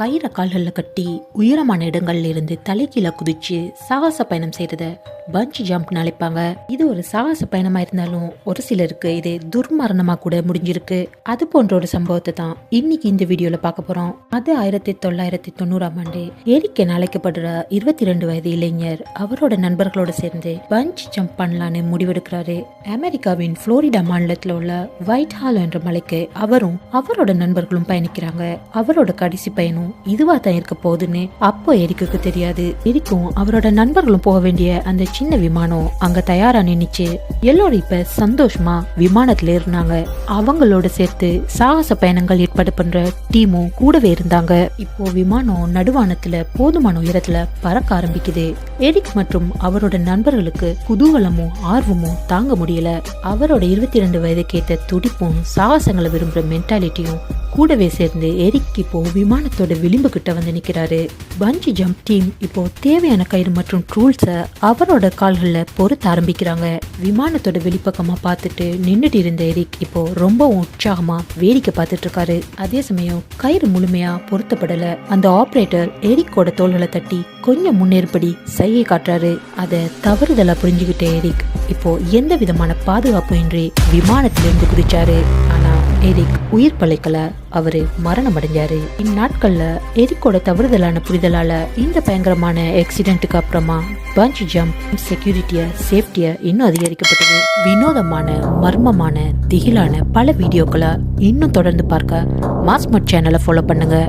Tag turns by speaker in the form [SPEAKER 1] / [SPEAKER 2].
[SPEAKER 1] கயிறை கால்களில் கட்டி உயரமான இடங்கள்ல இருந்து தலைகீழ குதிச்சு சாகச பயணம் செய்யறத பஞ்ச் ஜம்ப்னு அழைப்பாங்க. இது ஒரு சாகச பயணமா இருந்தாலும் ஒரு சிலருக்கு இது துர்மரணமா கூட முடிஞ்சிருக்கு. அது போன்ற ஒரு சம்பவத்தை தான் இன்னைக்கு இந்த வீடியோல பார்க்க போறோம். அது ஆயிரத்தி தொள்ளாயிரத்தி தொண்ணூறாம் ஆண்டு எரிக் அழைக்கப்படுற இருபத்தி ரெண்டு வயது இளைஞர் அவரோட நண்பர்களோட சேர்ந்து பஞ்ச் ஜம்ப் பண்ணலான்னு முடிவெடுக்கிறாரு. அமெரிக்காவின் புளோரிடா மாநிலத்தில் உள்ள ஒயிட் ஹால் என்ற மலைக்கு அவரும் அவரோட நண்பர்களும் பயணிக்கிறாங்க. அவரோட கடைசி பயணம் இதுவா தான் இருக்க போகுதுன்னு அப்போ எரிக்குக்கு தெரியாது. எரிக்கும் அவரோட நண்பர்களும் போக வேண்டிய அந்த சின்ன விமானம் அங்க தயாரா நின்னுச்சு. எல்லோரும் இப்ப சந்தோஷமா விமானத்துல இருந்தாங்க. அவங்களோட சேர்த்து சாகச பயணங்கள் ஏற்பாடு பண்ற டீமும் கூடவே இருந்தாங்க. இப்போ விமானம் நடுவானத்துல போதுமான உயரத்துல பறக்க ஆரம்பிக்குது. எரிக் மற்றும் அவரோட நண்பர்களுக்கு குதூகலமும் ஆர்வமும் தாங்க முடியல. அவரோட இருபத்தி ரெண்டு வயது கேட்ட துடிப்பும் சாகசங்களை விரும்புற மென்டாலிட்டியும் கூடவே சேர்ந்து எரிக் இப்போ விமானத்தோட விளிம்பு கிட்ட வந்து நிற்கிறாரு பஞ்சி ஜம்ப் டீம் இப்போ தேவையான கயிறு மற்றும் டூல்ஸை அவரோட கால்களில் பொருத்த ஆரம்பிக்கிறாங்க. விமானத்தோட வெளிப்பக்கமாக பார்த்துட்டு நின்றுட்டு இருந்த எரிக் இப்போ ரொம்ப உற்சாகமாக வேடிக்கை பார்த்துட்டு இருக்காரு. அதே சமயம் கயிறு முழுமையாக பொருத்தப்படலை. அந்த ஆப்ரேட்டர் எரிக்கோட தோள்களை தட்டி கொஞ்சம் முன்னேற்படி சைகை காட்டுறாரு. அதை தவறுதலா புரிஞ்சுக்கிட்ட எரிக் இப்போ எந்த விதமான பாதுகாப்பும் இன்றி விமானத்திலிருந்து குதிச்சாரு. ஆனா எரிக் உயிர் பழைக்கல. அவரு மரணம் அடைஞ்சாரு. இந்நாட்கள்ல எரிக்கோட தவறுதலான புரிதலால இந்த பயங்கரமான ஆக்சிடென்ட்டுக்கு அப்புறமா பஞ்ச் ஜம்ப் செக்யூரிட்டிய சேஃப்டிய இன்னும் அதிகரிக்கப்பட்டது. வினோதமான மர்மமான திகிலான பல வீடியோக்களை இன்னும் தொடர்ந்து பார்க்க மாஸ்மட் சேனலை ஃபாலோ பண்ணுங்க.